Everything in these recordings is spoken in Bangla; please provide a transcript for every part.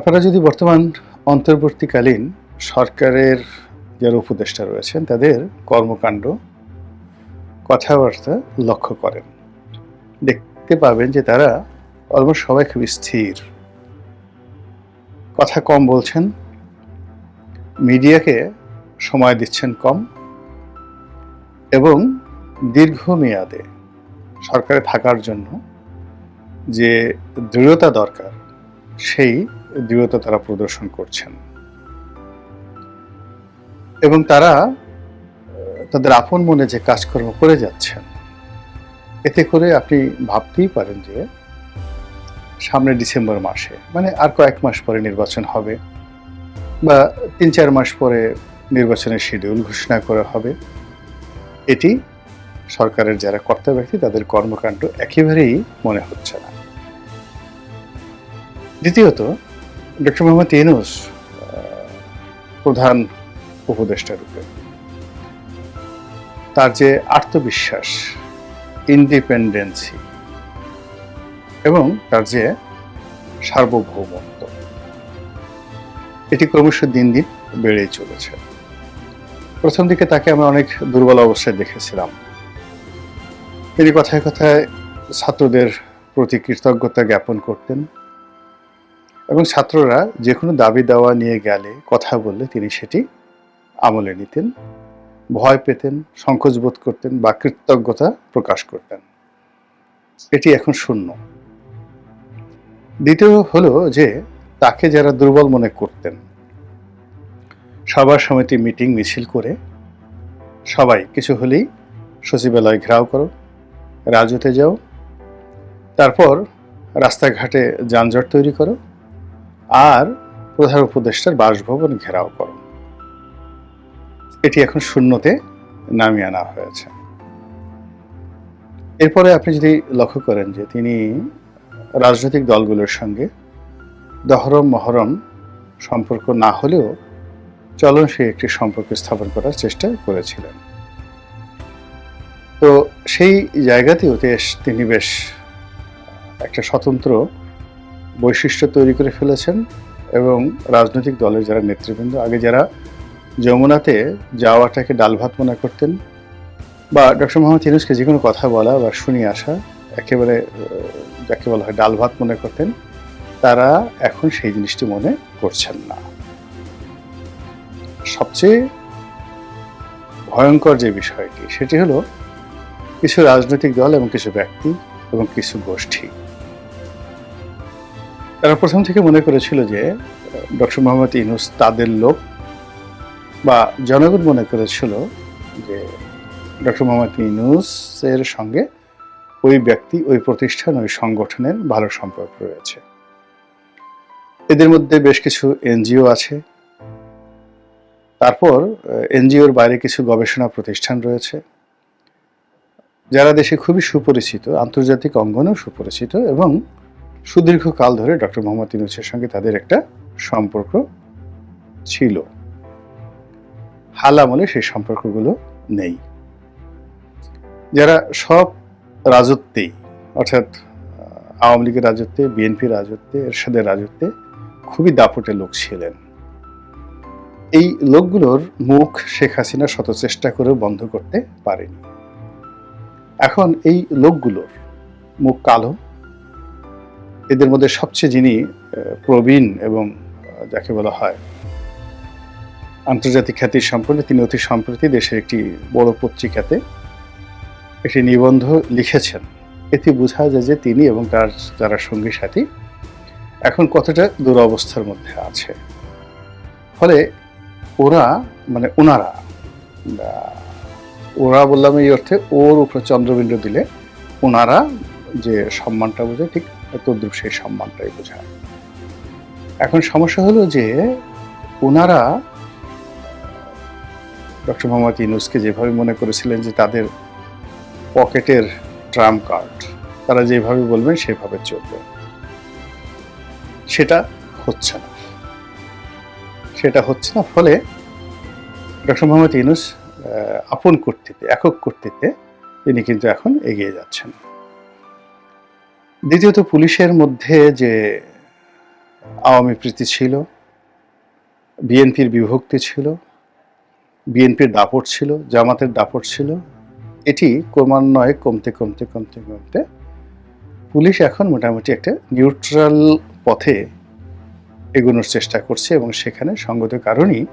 আপনারা যদি বর্তমান অন্তর্বর্তীকালীন সরকারের যারা উপদেষ্টা রয়েছেন, তাদের কর্মকাণ্ড, কথাবার্তা লক্ষ্য করেন। দেখতে পাবেন যে তারা অলমোস্ট সবাই খুব স্থির। কথা কম বলছেন, মিডিয়াকে সময় দিচ্ছেন কম, এবং দীর্ঘমেয়াদে সরকারে থাকার জন্য যে দৃঢ়তা দরকার, সেই দৃঢ়তা তারা প্রদর্শন করছেন। এবং তারা তাদের আপন মনে যে কাজকর্ম করে যাচ্ছেন, এতে করে আপনি ভাবতেই পারেন যে সামনে ডিসেম্বর মাসে মানে আর কয়েক মাস পরে নির্বাচন হবে বা তিন চার মাস পরে নির্বাচনের শিডিউল ঘোষণা করা হবে। এটি সরকারের যারা কর্তা ব্যক্তি, তাদের কর্মকাণ্ড একেবারেই মনে হচ্ছে না। দ্বিতীয়ত ডক্টর মোহাম্মদ ইউনুস প্রধান উপদেষ্টা রূপে, তার যে আত্মবিশ্বাস ইন্ডিপেন্ডেন্সি এবং তার যে সার্বভৌমত্ব, এটি ক্রমশ দিন দিন বেড়েই চলেছে। প্রথম দিকে তাকে আমরা অনেক দুর্বল অবস্থায় দেখেছিলাম। তিনি কথায় কথায় ছাত্রদের প্রতি কৃতজ্ঞতা জ্ঞাপন করতেন এবং ছাত্ররা যে কোনো দাবি দেওয়া নিয়ে গেলে কথা বললে তিনি সেটি আমলে নিতেন, ভয় পেতেন, সংকোচ বোধ করতেন বা কৃতজ্ঞতা প্রকাশ করতেন। এটি এখন শূন্য। দ্বিতীয় হলো যে, তাকে যারা দুর্বল মনে করতেন, সবার সমিতি মিটিং মিছিল করে সবাই কিছু হলেই সচিবালয় ঘেরাও করো, রাজুতে যাও, তারপর রাস্তাঘাটে যানজট তৈরি করো আর প্রধান উপদেষ্টার বাসভবন ঘেরাও করো। এটি এখন শূন্যতে নামিয়ে আনা হয়েছে। এরপরে আপনি যদি লক্ষ্য করেন যে তিনি রাজনৈতিক দলগুলোর সঙ্গে দহরম মহরম সম্পর্ক না হলেও চলনশীল একটি সম্পর্ক স্থাপন করার চেষ্টা করেছিলেন। তো সেই জায়গাতেও তিনি বেশ একটা স্বতন্ত্র বৈশিষ্ট্য তৈরি করে ফেলেছেন এবং রাজনৈতিক দলের যারা নেতৃবৃন্দ, আগে যারা যমুনাতে যাওয়াটাকে ডাল ভাত মনে করতেন বা ডক্টর মোহাম্মদ ইউনুসকে যে কোনো কথা বলা বা শুনিয়ে আসা, একেবারে যাকে বলা হয় ডাল ভাত মনে করতেন, তারা এখন সেই জিনিসটি মনে করছেন না। সবচেয়ে ভয়ঙ্কর যে বিষয়টি, সেটি হলো কিছু রাজনৈতিক দল এবং কিছু ব্যক্তি এবং কিছু গোষ্ঠী। তারা প্রথম থেকে মনে করেছিল যে ডক্টর মোহাম্মদ ইনুস তাদের লোক বা জনগণ মনে করেছিল যে, ডক্টর মোহাম্মদ ইনুসের সঙ্গে ওই ব্যক্তি, ওই প্রতিষ্ঠান, ওই সংগঠনের ভালো সম্পর্ক রয়েছে। এদের মধ্যে বেশ কিছু এনজিও আছে। তারপর এনজিওর বাইরে কিছু গবেষণা প্রতিষ্ঠান রয়েছে। যারা দেশে খুবই সুপরিচিত, আন্তর্জাতিক অঙ্গনেও সুপরিচিত এবং সুদীর্ঘ কাল ধরে ডক্টর মোহাম্মদ ইউনুসের সঙ্গে তাদের একটা সম্পর্ক ছিল। হাল আমলে সেই সম্পর্কগুলো নেই। যারা সব রাজত্বেই অর্থাৎ আওয়ামী লীগের রাজত্বে, বিএনপি রাজত্বে, এরশাদের রাজত্বে খুবই দাপটে লোক ছিলেন। এই লোকগুলোর মুখ শেখ হাসিনা শত চেষ্টা করেও বন্ধ করতে পারেনি। এখন এই লোকগুলোর মুখ কালো এদের মধ্যে সবচেয়ে যিনি প্রবীণ এবং যাকে বলা হয় আন্তর্জাতিক খ্যাতির সম্পন্ন, তিনি অতি সম্প্রতি দেশের একটি বড় পত্রিকাতে একটি নিবন্ধ লিখেছেন। এতে বোঝা যায় যে তিনি এবং তার যারা সঙ্গী সাথী এখন কতটা দুরবস্থার মধ্যে আছে। ফলে ওরা মানে ওনারা ওরা বললাম এই অর্থে ওর উপরে চন্দ্রবিন্দু দিলে ওনারা যে সম্মানটা বোঝায় ঠিক তদ্রুপ সেই সম্মানটাই বোঝায়। এখন সমস্যা হলো যে ওনারা ডক্টর মোহাম্মদ ইউনুসকে যেভাবে মনে করেছিলেন যে তাদের পকেটের ট্রাম কার্ড, তারা যেভাবে বলবেন সেভাবে চলবে। সেটা হচ্ছে না। সেটা হচ্ছে না, ফলে ডক্টর মোহাম্মদ ইউনুস আপন কর্তৃত্বে, একক কর্তৃত্বে তিনি কিন্তু এখন এগিয়ে যাচ্ছেন। দ্বিতীয়ত পুলিশের মধ্যে যে আওয়ামী প্রীতি ছিল, বিএনপির বিভক্তি ছিল, বিএনপির দাপট ছিল, জামাতের দাপট ছিল, এটি ক্রমান্বয়ে কমতে কমতে কমতে কমতে পুলিশ এখন মোটামুটি একটা নিউট্রাল পথে এগোনোর চেষ্টা করছে এবং সেখানে সঙ্গত কারণেই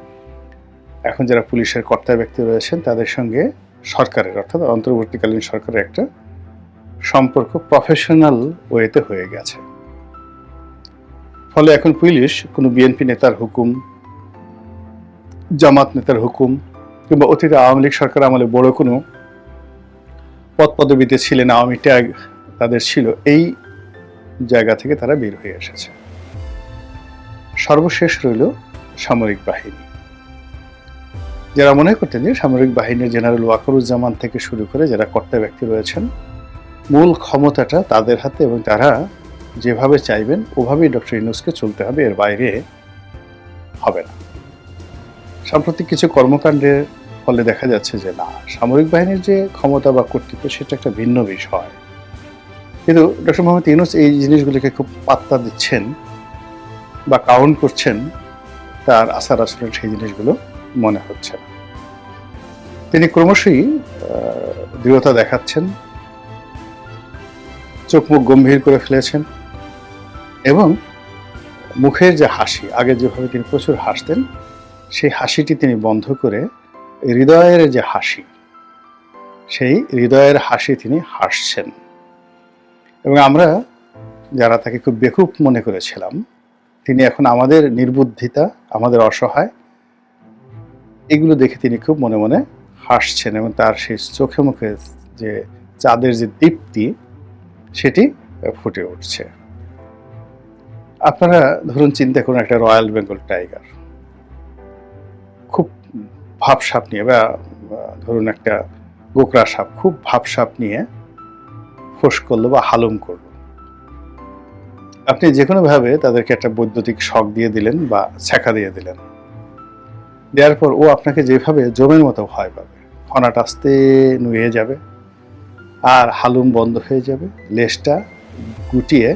এখন যারা পুলিশের কর্তা ব্যক্তি রয়েছেন, তাদের সঙ্গে সরকারের, অর্থাৎ অন্তর্বর্তীকালীন সরকারের একটা সম্পর্ক প্রফেশনাল ওয়েতে হয়ে গেছে। ফলে এখন পুলিশ কোনো বিএনপি নেতার হুকুম, জামাত নেতার হুকুম কিংবা অতীতে আওয়ামী লীগ সরকার আমলে বড় কোনো পদ পদবিতে ছিলেন আওয়ামী ট্যাগ তাদের ছিল, এই জায়গা থেকে তারা বের হয়ে এসেছে। সর্বশেষ রইল সামরিক বাহিনী। যারা মনে করতেন যে সামরিক বাহিনীর জেনারেল ওয়াকরুজ্জামান থেকে শুরু করে যারা কর্তা ব্যক্তি রয়েছেন মূল ক্ষমতাটা তাদের হাতে এবং তারা যেভাবে চাইবেন, ওভাবেই ডক্টর ইউনুসকে চলতে হবে, এর বাইরে হবে না। সাম্প্রতিক কিছু কর্মকাণ্ডের ফলে দেখা যাচ্ছে যে না, সামরিক বাহিনীর যে ক্ষমতা বা কর্তৃত্ব, সেটা একটা ভিন্ন বিষয়। কিন্তু ডক্টর মোহাম্মদ ইউনুস এই জিনিসগুলিকে খুব পাত্তা দিচ্ছেন বা কাউন্ট করছেন, তার আচার আসলে সেই জিনিসগুলো মনে হচ্ছে না। তিনি ক্রমশই দৃঢ়তা দেখাচ্ছেন চোখ মুখ গম্ভীর করে ফেলেছেন এবং মুখের যে হাসি, আগে যেভাবে তিনি প্রচুর হাসতেন, সেই হাসিটি তিনি বন্ধ করে হৃদয়ের যে হাসি, সেই হৃদয়ের হাসি তিনি হাসছেন। এবং আমরা যারা তাকে খুব বেকুব মনে করেছিলাম, তিনি এখন আমাদের নির্বুদ্ধিতা, আমাদের অসহায়, এগুলো দেখে তিনি খুব মনে মনে হাসছেন এবং তার সেই চোখে মুখে যে চাঁদের যে দীপ্তি সেটি ফুটে উঠছে। আপনারা ধরুন চিন্তা করুন, একটা রয়্যাল বেঙ্গল টাইগার। খুব ভাব সাপ নিয়ে বা, ধরুন একটা গোকরা সাপ, খুব ভাব সাপ নিয়ে ফোঁস করল বা হালুম করল। আপনি যে কোনোভাবে তাদেরকে একটা বৈদ্যুতিক শখ দিয়ে দিলেন বা ছ্যাঁকা দিয়ে দিলেন। দেওয়ার পর ও আপনাকে যেভাবে জমের মতো ভয় পাবে, ফনাটা আস্তে নুয়ে যাবে। আর হালুম বন্ধ হয়ে যাবে। লেজটা গুটিয়ে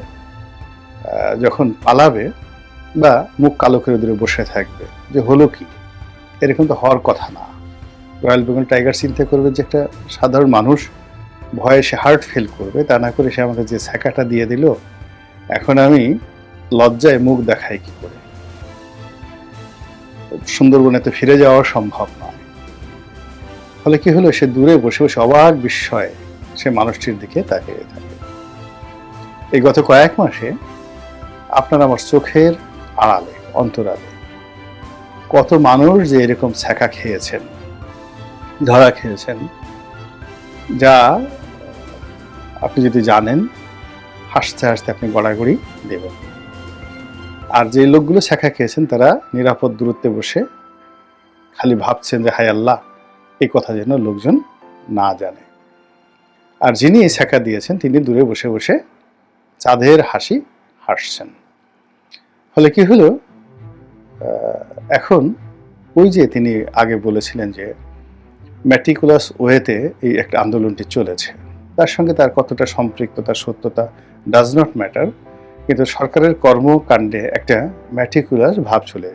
যখন পালাবে বা মুখ কালো করে দূরে বসে থাকবে, যে হলো কি? এরকম তো হওয়ার কথা না। রয়্যাল বেঙ্গল টাইগার চিন্তা করবে যে একটা সাধারণ মানুষ ভয়ে সে হার্ট ফিল করবে, তা না করে সে আমাকে যে ছ্যাঁকাটা দিয়ে দিল, এখন আমি লজ্জায় মুখ দেখাই কি করে? সুন্দরবনে তো ফিরে যাওয়া সম্ভব নয়। ফলে কি হলো? সে দূরে বসে বসে অবাক বিস্ময়ে সে মানুষটির দিকে তাকিয়ে থাকে। এই গত কয়েক মাসে আপনার আমার চোখের আড়ালে, অন্তরালে কত মানুষ যে এরকম ছ্যাঁকা খেয়েছেন, ধরা খেয়েছেন, যা আপনি যদি জানেন, হাসতে হাসতে আপনি গড়াগড়ি দেবেন। আর যে লোকগুলো ছ্যাঁকা খেয়েছেন, তারা নিরাপদ দূরত্বে বসে খালি ভাবছেন যে, হায় আল্লাহ এই কথা যেন লোকজন না জানে। আর যিনি এই ছ্যাঁকা দিয়েছেন, তিনি দূরে বসে বসে চাঁদের হাসি হাসছেন। ফলে কি হলো? এখন ওই যে তিনি আগে বলেছিলেন যে ম্যাটিকুলাস ওয়েতে এই একটা আন্দোলনটি চলেছে। তার সঙ্গে তার কতটা সম্পৃক্ততা, সত্যতা ডাজ নট ম্যাটার কিন্তু সরকারের কর্মকাণ্ডে একটা ম্যাটিকুলাস ভাব চলে